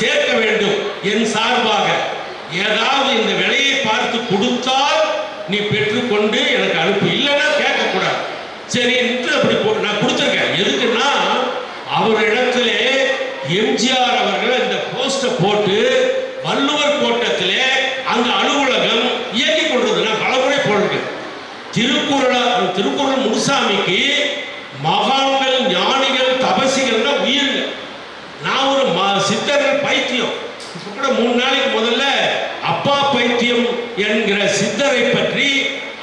சேர்க்க வேண்டும் என் சார்பாக. ஏதாவது இந்த விலையை பார்த்து கொடுத்தால் நீ பெற்றுக்கொண்டு எனக்கு அனுப்பு. இல்லைன்னா கேட்கக்கூடாது. சரி என்று அப்படி போட்டு நான் கொடுத்துருக்கேன். எதுக்குன்னா அவர் எம்ஜிஆர் அவர்கள் இந்த போஸ்டை போட்டு வள்ளுவர் கோட்டத்திலே அந்த அலுவலகம் இயங்கி கொண்டது நான் பலமுறை போடுறேன் திருக்குறள் திருக்குறள் முனுசாமிக்கு மகா மூணு நாளைக்கு முதல்ல அப்பா பைத்தியம் என்கிற சித்தரை பற்றி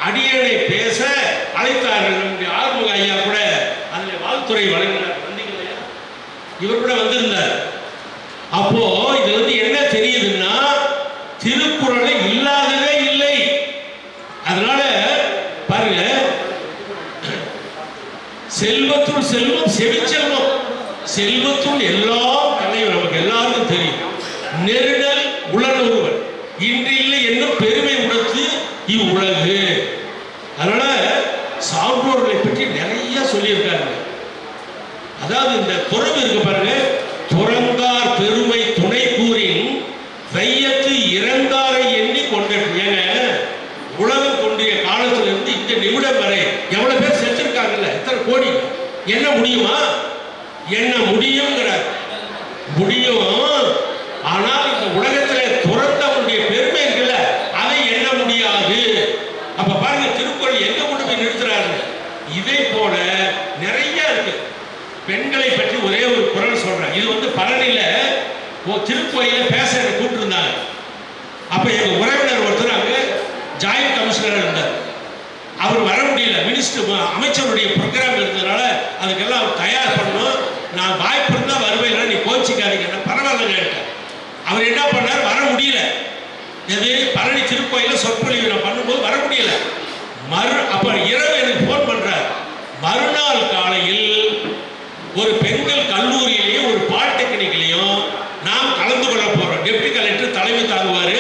அடியனை பேச அழைத்தார்கள். நம்முடைய ஆறுமுக ஐயா கூட அதில் வாழ்த்துறை வழங்கினார். வந்தீங்களா இவர் கூட வந்திருந்தார். அப்போ இது வந்து என்ன தெரியுதுன்னா திருக்குறளை இல்லாததே இல்லை. அதனால பாருங்க செல்வத்துள் செல்வம் செவிச்செல்வம். செல்வத்துள் எல்லாம் கலையும் நமக்கு எல்லாருக்கும் தெரியும். நெருடல் உளனொருவன் இன்று இல்லை என்ன பெருமை உணர்த்து இவ்வுலகு அதனால சான்றோர்களை பற்றி நிறைய சொல்லியிருக்காங்க. அதாவது இந்த துறவு இருக்கு பாருங்க. துறந்தார் பெருமை துணை கூறின் வையத்து இறந்தாரை எண்ணி கொண்டது ஏங்க உலகம் கொண்டிய காலத்துல இருந்து இந்த நிமிடம் வரை எவ்வளவு பேர் செஞ்சிருக்காங்கல்ல? எத்தனை கோடி? என்ன முடியுமா? என்ன முடியுங்கிறார் முடியும் ஆனால் இந்த உலகத்துல துறந்தவனுடைய பெருமை இருக்குல்ல அதை எண்ண முடியாது அப்ப பாருங்க திருக்குறள் எங்க கொண்டு போய் நிறுத்துறாரு இதே போல நிறைய இருக்கு. பெண்களை பற்றி ஒரே ஒரு குரல் சொல்றேன். இது வந்து பழனியில திருக்கோயில பேச என்னை கூப்பிட்டுருந்தாங்க. அப்ப எங்க உறவினர் ஒருத்தர் அங்க ஜாயிண்ட் கமிஷனர் இருந்தார். அவர் வர முடியல. மினிஸ்டர் அமைச்சருடைய ப்ரோக்ராம் இருந்ததுனால அதுக்கெல்லாம் அவர் தயார் பண்ணணும். நான் வாய்ப்பு இருந்தால் வருவேன். நீ கோச்சிக்காதீங்க. பரவாயில்ல கேட்டேன். அவர் என்ன பண்ணார்? வர முடியல. எது பழனி திருக்கோயில சொற்பொழிவு நான் பண்ணும்போது வர முடியல. மறு அப்ப இரவு எனக்கு ஃபோன் பண்றார் மறுநாள் காலையில் ஒரு பெண்கள் கல்லூரியிலையும் ஒரு பாலிடெக்னிக்லையும் நாம் கலந்து கொள்ள போறோம் டெப்டி கலெக்டர் தலைமை தாங்குவாரு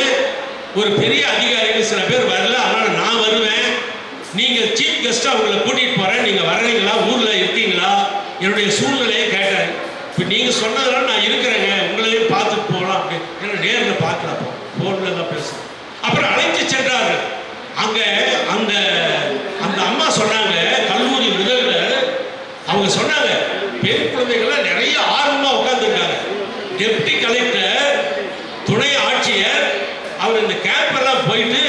ஒரு பெரிய அதிகாரிகள் சில பேர் வரல அதனால நான் வருவேன் நீங்க சீஃப் கெஸ்டா கூட்டிட்டு போறேன். நீங்க வர்றீங்களா? ஊர்ல இருக்கீங்களா? என்னுடைய சூழ்நிலையை கேட்டேன். இப்போ நீங்க சொன்னதெல்லாம் நான் இருக்கிறேங்க. உங்களையும் பார்த்துட்டு போகலாம். அப்படின்னு ஏன்னா நேரில் பார்க்கலாம் ஃபோனில் தான் பேசுறேன். அப்புறம் அழைத்து சென்றார்கள் அங்க அந்த அந்த அம்மா சொன்னாங்க கல்லூரி முதல்ல அவங்க சொன்னாங்க பெண் குழந்தைகள்லாம் நிறைய ஆர்வமா உட்கார்ந்துருக்காங்க. டெப்டி கலெக்டர் துணை ஆட்சியர் அவர் இந்த கேம்ப் எல்லாம் போயிட்டு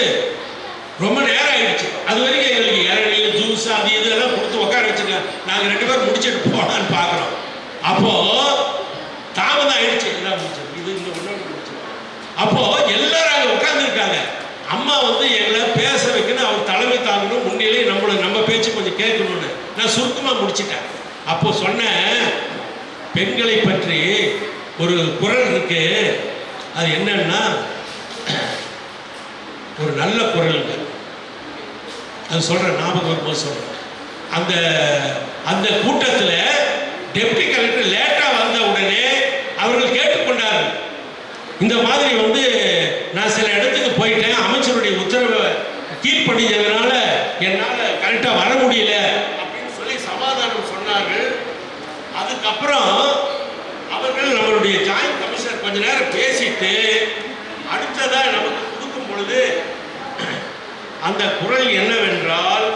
ரொம்ப நேரம் ஆயிடுச்சு. அது வரைக்கும் எங்களுக்கு அது இதெல்லாம் கொடுத்து உட்கார வச்சிருக்காங்க நாங்கள் ரெண்டு பேரும் முடிச்சிட்டு போகலான்னு பார்க்குறோம். அப்போ தாமதம் ஆயிடுச்சு. எல்லாம் முடிச்சது. இது இந்த ஒன்று முடிச்சு அப்போ எல்லாரும் அங்கே உட்காந்துருக்காங்க அம்மா வந்து எங்களை பேச வைக்கணும் அவர் தலைமை தாங்கணும் முன்னிலை நம்மளை நம்ம பேச்சு கொஞ்சம் கேட்கணும்னு. நான் சுருக்கமாக முடிச்சிட்டேன். அப்போ சொன்னேன் பெண்களை பற்றி ஒரு குரல் இருக்கு. அது என்னன்னா ஒரு நல்ல குரலுங்க. அது சொல்கிறேன் ஞாபகம் வரும்போது சொல்கிறேன் அந்த அந்த கூட்டத்தில் டெப்டி கலெக்டர் லேட்டாக வந்த உடனே அவர்கள் கேட்டுக்கொண்டார் இந்த மாதிரி வந்து நான் சில இடத்துக்கு போயிட்டேன் அமைச்சருடைய உத்தரவை கீழ்ப்படிஞ்சதுனால என்னால் கரெக்டாக வர முடியல அப்படின்னு சொல்லி சமாதானம் சொன்னார்கள். அதுக்கப்புறம் அவர்கள் நம்மளுடைய ஜாயிண்ட் கமிஷனர் கொஞ்ச நேரம் பேசிட்டு அடுத்ததாக நமக்கு கொடுக்கும் பொழுது அந்த குரல் என்னவென்றால்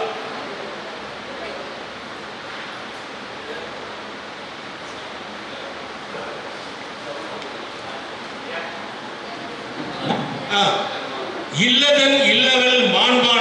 இல்லதன் இல்லவள் மாண்பான்